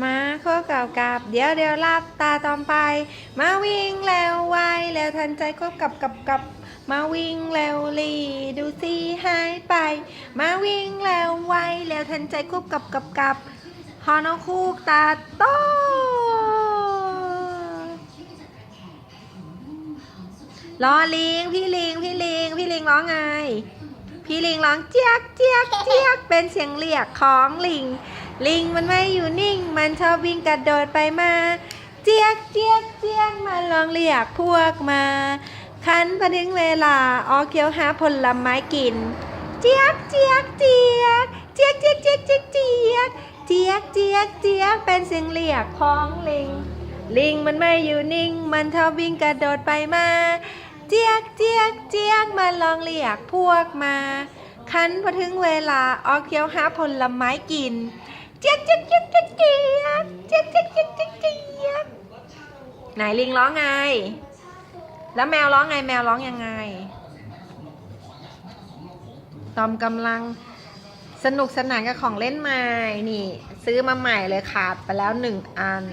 มาโคกับกับ เดี๋ยวเดี๋ยวลาบตาตอมไป มาวิ่งแล้วไวแล้วทันใจควบกับกับกับ มาวิ่งแล้วลีดูสิหายไป มาวิ่งแล้วไวแล้วทันใจควบกับกับกับฮอนอคูกตาโตล้อลิงพี่ลิงพี่ลิงพี่ลิงร้องไง พี่ลิงร้องเจี๊ยกเจี๊ยกเจี๊ยกเป็นเสียงเรียกของลิง ลิงมันไม่อยู่นิ่ง มันชอบวิ่งกระโดดไปมา เจี๊ยกเจี๊ยกเจี๊ยกมาลองเรียกพวกมา คันพอถึงเวลาออเคี้ยวหาผลไม้กิน เจี๊ยกเจี๊ยกเจี๊ยกเจี๊ยกเจี๊ยกเจี๊ยกเจี๊ยกเจี๊ยกเจี๊ยกเจี๊ยกเจี๊ยกเป็นเสียงเรียกของลิง ลิงมันไม่อยู่นิ่ง มันชอบวิ่งกระโดดไปมา เจี๊ยกเจี๊ยกเจี๊ยกมาลองเรียกพวกมา คันพอถึงเวลาออกเคี้ยวหาผลไม้กิน เจี๊ยกเจี๊ยกเจี๊ยกเจี๊ยกเจี๊ยกเจี๊ยกเจี๊ยกเจี๊ยกเจียกเจียกไหนลิงร้องไง แล้วแมวร้องไงแมวร้องยังไง ตอมกำลังสนุกสนานกับของเล่นใหม่นี่ ซื้อมาใหม่เลยขาดไปแล้วหนึ่งอัน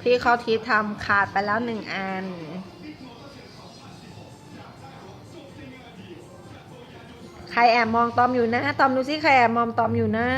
พี่เขาทิพทำขาดไปแล้วหนึ่งอัน ใครแอบมองตอมอยู่นะ ตอมดูสิใครแอบมองตอมอยู่นะ